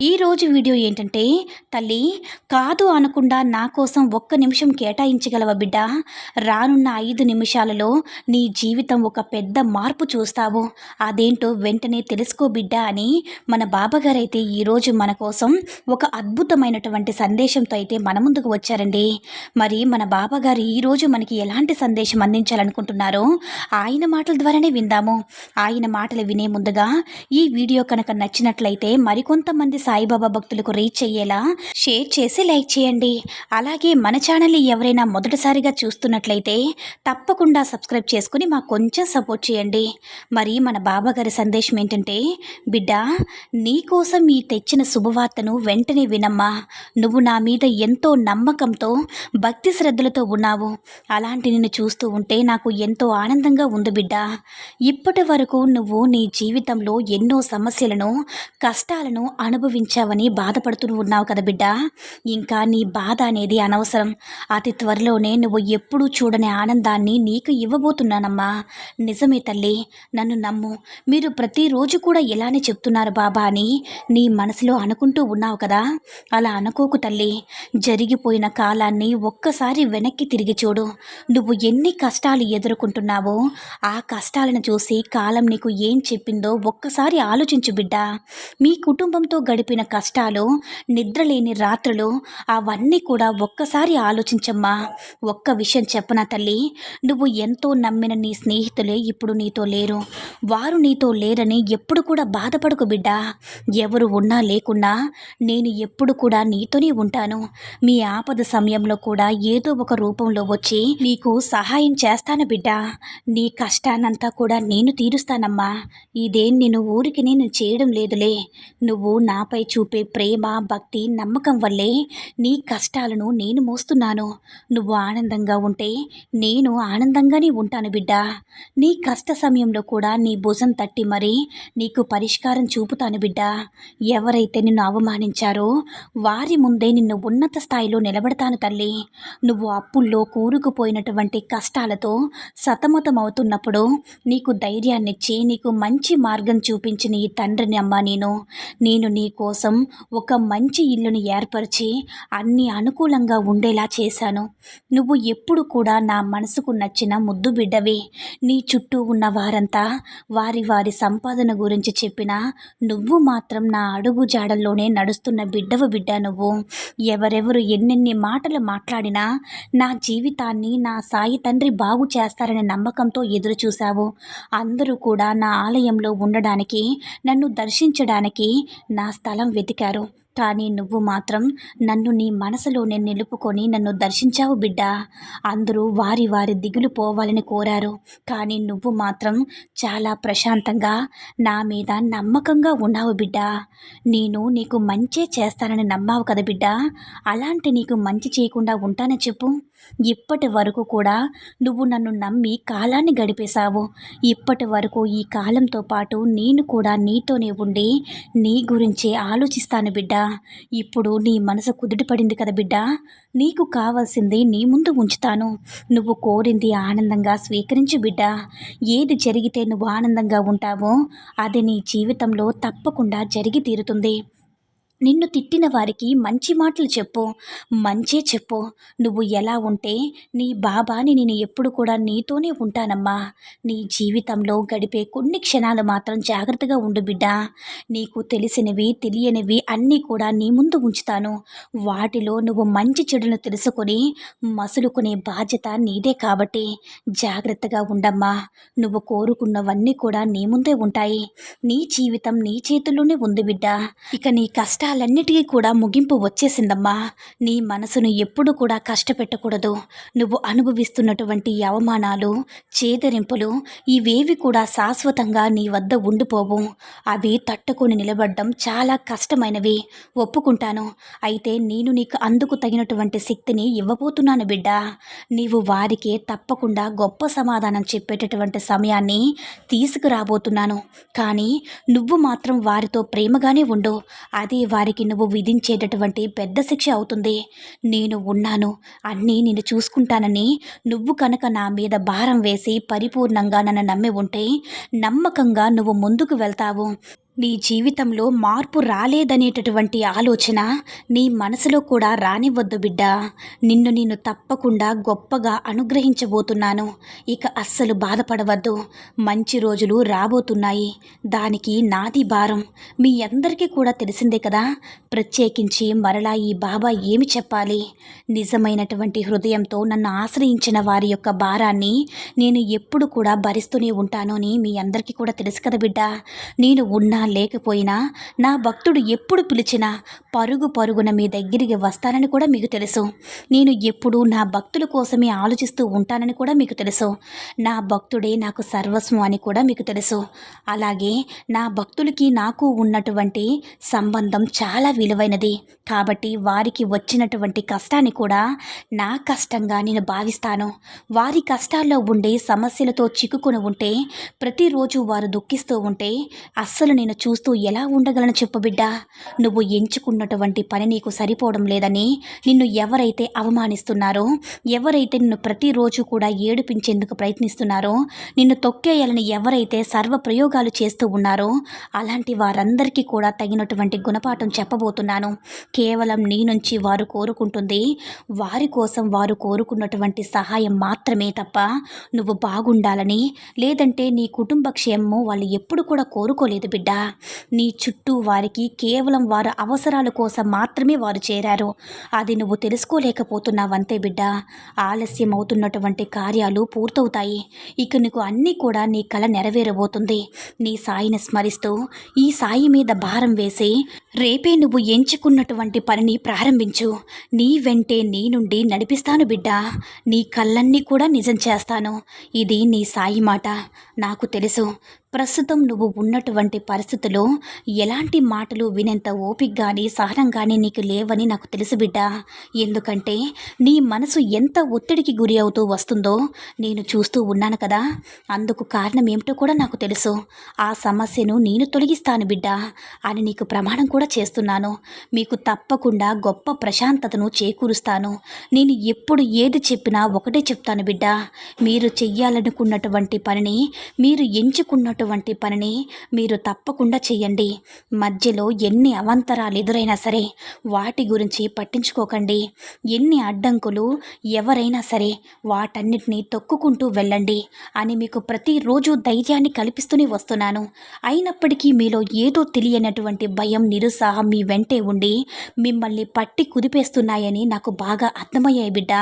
ఈరోజు వీడియో ఏంటంటే తల్లి కాదు అనకుండా నా కోసం ఒక్క నిమిషం కేటాయించగలవ బిడ్డ? రానున్న ఐదు నిమిషాలలో నీ జీవితం ఒక పెద్ద మార్పు చూస్తావు. అదేంటో వెంటనే తెలుసుకో బిడ్డ అని మన బాబాగారైతే ఈరోజు మన కోసం ఒక అద్భుతమైనటువంటి సందేశంతో అయితే మన ముందుకు వచ్చారండి. మరి మన బాబాగారు ఈరోజు మనకి ఎలాంటి సందేశం అందించాలనుకుంటున్నారో ఆయన మాటల ద్వారానే విందాము. ఆయన మాటలు వినే ముందుగా ఈ వీడియో కనుక నచ్చినట్లయితే మరికొంతమంది సాయిబాబా భక్తులకు రీచ్ అయ్యేలా షేర్ చేసి లైక్ చేయండి. అలాగే మన ఛానల్ని ఎవరైనా మొదటిసారిగా చూస్తున్నట్లయితే తప్పకుండా సబ్స్క్రైబ్ చేసుకుని మాకు కొంచెం సపోర్ట్ చేయండి. మరి మన బాబాగారి సందేశం ఏంటంటే బిడ్డ నీకోసం ఈ తెచ్చిన శుభవార్తను వెంటనే వినమ్మా. నువ్వు నా మీద ఎంతో నమ్మకంతో భక్తి శ్రద్ధలతో ఉన్నావు. అలాంటి నిన్ను చూస్తూ ఉంటే నాకు ఎంతో ఆనందంగా ఉంది బిడ్డ. ఇప్పటి వరకు నువ్వు నీ జీవితంలో ఎన్నో సమస్యలను కష్టాలను అనుభవించావని బాధపడుతూ ఉన్నావు కదా బిడ్డ. ఇంకా నీ బాధ అనేది అనవసరం. అతి త్వరలోనే నువ్వు ఎప్పుడూ చూడని ఆనందాన్ని నీకు ఇవ్వబోతున్నానమ్మా. నిజమే తల్లి నన్ను నమ్ము. మీరు ప్రతిరోజు కూడా ఇలానే చెప్తున్నారు బాబా అని నీ మనసులో అనుకుంటూ ఉన్నావు కదా. అలా అనుకోకు తల్లి. జరిగిపోయిన కాలాన్ని ఒక్కసారి వెనక్కి తిరిగి చూడు. నువ్వు ఎన్ని కష్టాలు ఎదుర్కొంటున్నావో ఆ కష్టాలను చూసి కాలం నీకు ఏం చెప్పిందో ఒక్కసారి ఆలోచించు బిడ్డ. మీ కుటుంబంతో గడిపిన కష్టాలు నిద్రలేని రాత్రులు అవన్నీ కూడా ఒక్కసారి ఆలోచించమ్మా. ఒక్క విషయం చెప్పనా తల్లి? నువ్వు ఎంతో నమ్మిన నీ స్నేహితులే ఇప్పుడు నీతో లేరు. వారు నీతో లేరని ఎప్పుడు కూడా బాధపడకు బిడ్డ. ఎవరు ఉన్నా లేకున్నా నేను ఎప్పుడు కూడా నీతోనే ఉంటాను. మీ ఆపద సమయంలో కూడా ఏదో ఒక రూపంలో వచ్చి నీకు సహాయం చేస్తాను బిడ్డ. నీ కష్టానంతా కూడా నేను తీరుస్తానమ్మా. ఇదేం నేను ఊరికి నేను చేయడం లేదులే. నువ్వు నాపై చూపే ప్రేమ భక్తి నమ్మకం వల్లే నీ కష్టాలను నేను మోస్తున్నాను. నువ్వు ఆనందంగా ఉంటే నేను ఆనందంగానే ఉంటాను బిడ్డ. నీ కష్ట సమయంలో కూడా నీ భుజం తట్టి మరీ నీకు పరిష్కారం చూపుతాను బిడ్డ. ఎవరైతే నిన్ను అవమానించారో వారి ముందే నిన్ను ఉన్నత స్థాయిలో నిలబడతాను తల్లి. నువ్వు అప్పుల్లో కూరుకుపోయినటువంటి కష్టాలతో సతమతమవుతున్నప్పుడు నీకు ధైర్యాన్నిచ్చి నీకు మంచి మార్గం చూపించిన ఈ తండ్రిని అమ్మా నేను. నేను నీకు కోసం ఒక మంచి ఇల్లుని ఏర్పరిచి అన్ని అనుకూలంగా ఉండేలా చేశాను. నువ్వు ఎప్పుడు కూడా నా మనసుకు నచ్చిన ముద్దు బిడ్డవే. నీ చుట్టూ ఉన్న వారంతా వారి వారి సంపాదన గురించి చెప్పినా నువ్వు మాత్రం నా అడుగు జాడల్లోనే నడుస్తున్న బిడ్డవు బిడ్డ నువ్వు. ఎవరెవరు ఎన్నెన్ని మాటలు మాట్లాడినా నా జీవితాన్ని నా సాయి తండ్రి బాగు చేస్తారనే నమ్మకంతో ఎదురు చూశావు అందరూ కూడా నా ఆలయంలో ఉండడానికి నన్ను దర్శించడానికి నా స్థలం కాలం వెతికారు. కానీ నువ్వు మాత్రం నన్ను నీ మనసులోనే నిలుపుకొని నన్ను దర్శించావు బిడ్డ. అందరూ వారి వారి దిగులు పోవాలని కోరారు. కానీ నువ్వు మాత్రం చాలా ప్రశాంతంగా నా మీద నమ్మకంగా ఉన్నావు బిడ్డ. నేను నీకు మంచే చేస్తానని నమ్మావు కదా బిడ్డ. అలాంటి నీకు మంచి చేయకుండా ఉంటానని చెప్పు. ఇప్పటి వరకు కూడా నువ్వు నన్ను నమ్మి కాలాన్ని గడిపేశావు. ఇప్పటి వరకు ఈ కాలంతో పాటు నేను కూడా నీతోనే ఉండి నీ గురించే ఆలోచిస్తాను బిడ్డ. ఇప్పుడు నీ మనసు కుదుటపడింది కదా బిడ్డ. నీకు కావాల్సింది నీ ముందు ఉంచుతాను. నువ్వు కోరింది ఆనందంగా స్వీకరించు బిడ్డ. ఏది జరిగితే నువ్వు ఆనందంగా ఉంటావో అది నీ జీవితంలో తప్పకుండా జరిగి తీరుతుంది. నిన్ను తిట్టిన వారికి మంచి మాటలు చెప్పు మంచే చెప్పు. నువ్వు ఎలా ఉంటే నీ బాబాని నేను ఎప్పుడు కూడా నీతోనే ఉంటానమ్మా. నీ జీవితంలో గడిపే కొన్ని క్షణాలు మాత్రం జాగ్రత్తగా ఉండు బిడ్డ. నీకు తెలిసినవి తెలియనివి అన్నీ కూడా నీ ముందు ఉంచుతాను. వాటిలో నువ్వు మంచి చెడును తెలుసుకొని మసులుకునే బాధ్యత నీదే కాబట్టి జాగ్రత్తగా ఉండమ్మా. నువ్వు కోరుకున్నవన్నీ కూడా నీ ముందే ఉంటాయి. నీ జీవితం నీ చేతుల్లోనే ఉంది బిడ్డ. ఇక నీ కష్టాలన్నిటికీ కూడా ముగింపు వచ్చేసిందమ్మా. నీ మనసును ఎప్పుడు కూడా కష్టపెట్టకూడదు. నువ్వు అనుభవిస్తున్నటువంటి అవమానాలు చేదరింపులు ఇవేవి కూడా శాశ్వతంగా నీ వద్ద ఉండిపోవు. అవి తట్టుకొని నిలబడడం చాలా కష్టమైనవి. ఒప్పుకుంటాను. అయితే నేను నీకు అందుకు తగినటువంటి శక్తిని ఇవ్వబోతున్నాను బిడ్డ. నీవు వారికే తప్పకుండా గొప్ప సమాధానం చెప్పేటటువంటి సమయాన్ని తీసుకురాబోతున్నాను. కానీ నువ్వు మాత్రం వారితో ప్రేమగానే ఉండు. అది వారికి నువ్వు విధించేటటువంటి పెద్ద శిక్ష అవుతుంది. నేను ఉన్నాను. అన్నీ నేను చూసుకుంటానని నువ్వు కనుక నా మీద భారం వేసి పరిపూర్ణంగా నన్ను నమ్మి ఉంటే నమ్మకంగా నువ్వు ముందుకు వెళ్తావు. నీ జీవితంలో మార్పు రాలేదనేటటువంటి ఆలోచన నీ మనసులో కూడా రానివ్వద్దు బిడ్డ. నిన్ను నేను తప్పకుండా గొప్పగా అనుగ్రహించబోతున్నాను. ఇక అస్సలు బాధపడవద్దు. మంచి రోజులు రాబోతున్నాయి. దానికి నాది భారం. మీ అందరికీ కూడా తెలిసిందే కదా? ప్రత్యేకించి మరలా ఈ బాబా ఏమి చెప్పాలి? నిజమైనటువంటి హృదయంతో నన్ను ఆశ్రయించిన వారి యొక్క భారాన్ని నేను ఎప్పుడు కూడా భరిస్తూనే ఉంటాను అని మీ అందరికీ కూడా తెలుసు కదా బిడ్డ. నేను ఉన్నా లేకపోయినా నా భక్తుడు ఎప్పుడు పిలిచినా పరుగు పరుగున మీ దగ్గరికి వస్తానని కూడా మీకు తెలుసు. నేను ఎప్పుడు నా భక్తుల కోసమే ఆలోచిస్తూ ఉంటానని కూడా మీకు తెలుసు. నా భక్తుడే నాకు సర్వస్వం అని కూడా మీకు తెలుసు. అలాగే నా భక్తులకి నాకు ఉన్నటువంటి సంబంధం చాలా విలువైనది. కాబట్టి వారికి వచ్చినటువంటి కష్టాన్ని కూడా నా కష్టంగా నేను భావిస్తాను. వారి కష్టాల్లో ఉండే సమస్యలతో చిక్కుకొని ఉంటే ప్రతిరోజు వారు దుఃఖిస్తూ ఉంటే అస్సలు నేను చూస్తూ ఎలా ఉండగలను చెప్పు బిడ్డా? నువ్వు ఎంచుకున్నటువంటి పని నీకు సరిపోవడం లేదని నిన్ను ఎవరైతే అవమానిస్తున్నారో ఎవరైతే నిన్ను ప్రతిరోజు కూడా ఏడిపించేందుకు ప్రయత్నిస్తున్నారో నిన్ను తొక్కేయాలని ఎవరైతే సర్వ ప్రయోగాలు చేస్తూ ఉన్నారో అలాంటి వారందరికీ కూడా తగినటువంటి గుణపాఠం చెప్పబోతున్నాను. కేవలం నీ నుంచి వారు కోరుకుంటుంది వారి కోసం వారు కోరుకున్నటువంటి సహాయం మాత్రమే తప్ప నువ్వు బాగుండాలని లేదంటే నీ కుటుంబ క్షేమము వాళ్ళు ఎప్పుడు కూడా కోరుకోలేదు బిడ్డ. నీ చుట్టూ వారికి కేవలం వారి అవసరాల కోసం మాత్రమే వారు చేరారు. అది నువ్వు తెలుసుకోలేకపోతున్నావంతే బిడ్డ. ఆలస్యం అవుతున్నటువంటి కార్యాలు పూర్తవుతాయి. ఇక నీకు అన్నీ కూడా నీ కళ నెరవేరబోతుంది. నీ సాయిని స్మరిస్తూ ఈ సాయి మీద భారం వేసి రేపే నువ్వు ఎంచుకున్నటువంటి పనిని ప్రారంభించు. నీ వెంటే నీ నుండి నడిపిస్తాను బిడ్డ. నీ కళ్ళన్నీ కూడా నిజం చేస్తాను. ఇది నీ సాయి మాట. నాకు తెలుసు. ప్రస్తుతం నువ్వు ఉన్నటువంటి పరిస్థితిలో ఎలాంటి మాటలు వినేంత ఓపిక కానీ సహనం కానీ నీకు లేవని నాకు తెలుసు బిడ్డ. ఎందుకంటే నీ మనసు ఎంత ఒత్తిడికి గురి అవుతూ వస్తుందో నేను చూస్తూ ఉన్నాను కదా. అందుకు కారణం ఏమిటో కూడా నాకు తెలుసు. ఆ సమస్యను నేను తొలగిస్తాను బిడ్డ అని నీకు ప్రమాణం కూడా చేస్తున్నాను. మీకు తప్పకుండా గొప్ప ప్రశాంతతను చేకూరుస్తాను. నేను ఎప్పుడు ఏది చెప్పినా ఒకటే చెప్తాను బిడ్డ. మీరు చెయ్యాలనుకున్నటువంటి పనిని మీరు ఎంచుకున్నటువంటి పనిని మీరు తప్పకుండా చేయండి మధ్యలో ఎన్ని అవాంతరాలు ఎదురైనా సరే వాటి గురించి పట్టించుకోకండి. ఎన్ని అడ్డంకులు ఎవరైనా సరే వాటన్నిటిని తొక్కుకుంటూ వెళ్ళండి అని మీకు ప్రతిరోజు ధైర్యాన్ని కల్పిస్తూనే వస్తున్నాను. అయినప్పటికీ మీలో ఏదో తెలియనటువంటి భయం నిరుత్సాహం మీ వెంటే ఉండి మిమ్మల్ని పట్టి కుదిపేస్తున్నాయని నాకు బాగా అర్థమయ్యాయి బిడ్డ.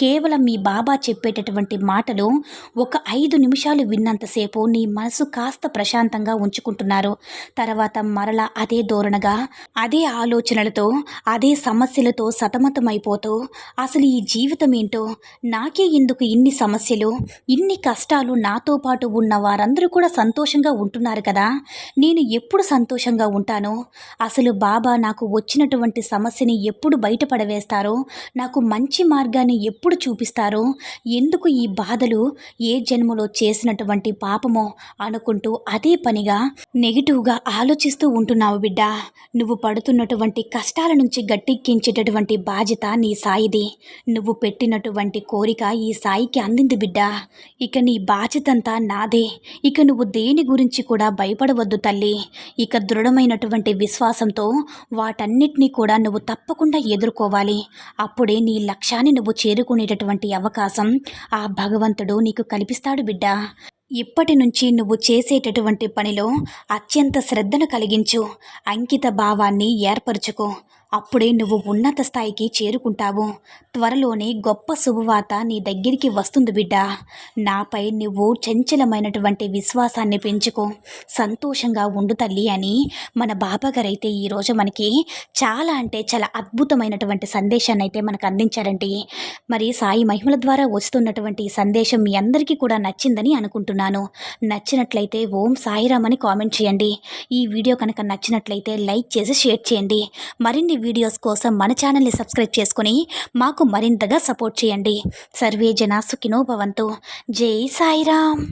కేవలం మీ బాబా చెప్పేటటువంటి మాటలు ఒక ఐదు నిమిషాలు విన్నంతసేపు నీ మనసు కాస్త ప్రశాంతంగా ఉంచుకుంటున్నారు. తర్వాత మరలా అదే ధోరణగా అదే ఆలోచనలతో అదే సమస్యలతో సతమతమైపోతూ అసలు ఈ జీవితం ఏంటో నాకే ఎందుకు ఇన్ని సమస్యలు ఇన్ని కష్టాలు నాతో పాటు ఉన్న వారందరూ కూడా సంతోషంగా ఉంటున్నారు కదా? నేను ఎప్పుడు సంతోషంగా ఉంటాను? అసలు బాబా నాకు వచ్చినటువంటి సమస్యని ఎప్పుడు బయటపడవేస్తారో నాకు మంచి మార్గాన్ని ఎప్పుడు చూపిస్తారో ఎందుకు ఈ బాధలు ఏ జన్మలో చేసినటువంటి పాపమో అను అనుకుంటూ అదే పనిగా నెగిటివ్గా ఆలోచిస్తూ ఉంటున్నావు బిడ్డ. నువ్వు పడుతున్నటువంటి కష్టాల నుంచి గట్టెక్కించేటటువంటి బాధ్యత నీ సాయిది. నువ్వు పెట్టినటువంటి కోరిక ఈ సాయికి అందింది బిడ్డ. ఇక నీ బాధ్యతంతా నాదే. ఇక నువ్వు దేని గురించి కూడా భయపడవద్దు తల్లి. ఇక దృఢమైనటువంటి విశ్వాసంతో వాటన్నిటినీ కూడా నువ్వు తప్పకుండా ఎదుర్కోవాలి. అప్పుడే నీ లక్ష్యాన్ని నువ్వు చేరుకునేటటువంటి అవకాశం ఆ భగవంతుడు నీకు కల్పిస్తాడు బిడ్డ. ఇప్పటి నుంచి నువ్వు చేసేటటువంటి పనిలో అత్యంత శ్రద్ధను కలిగించు. అంకిత భావాన్ని ఏర్పరచుకో. అప్పుడే నువ్వు ఉన్నత స్థాయికి చేరుకుంటావు. త్వరలోనే గొప్ప శుభవార్త నీ దగ్గరికి వస్తుంది బిడ్డ. నాపై నువ్వు చంచలమైనటువంటి విశ్వాసాన్ని పెంచుకో. సంతోషంగా ఉండు తల్లి అని మన బాబాగారైతే ఈరోజు మనకి చాలా అంటే చాలా అద్భుతమైనటువంటి సందేశాన్ని అయితే మనకు అందించారండి. మరి సాయి మహిమల ద్వారా వస్తున్నటువంటి ఈ సందేశం మీ అందరికీ కూడా నచ్చిందని అనుకుంటున్నాను. నచ్చినట్లయితే ఓం సాయిరామ్ అని కామెంట్ చేయండి. ఈ వీడియో కనుక నచ్చినట్లయితే లైక్ చేసి షేర్ చేయండి. మరిన్ని వీడియోస్ కోసం మన ఛానల్ని సబ్స్క్రైబ్ చేసుకుని మాకు మరింతగా సపోర్ట్ చేయండి. సర్వే జన సుఖినో భవంతు. జై సాయిరామ్.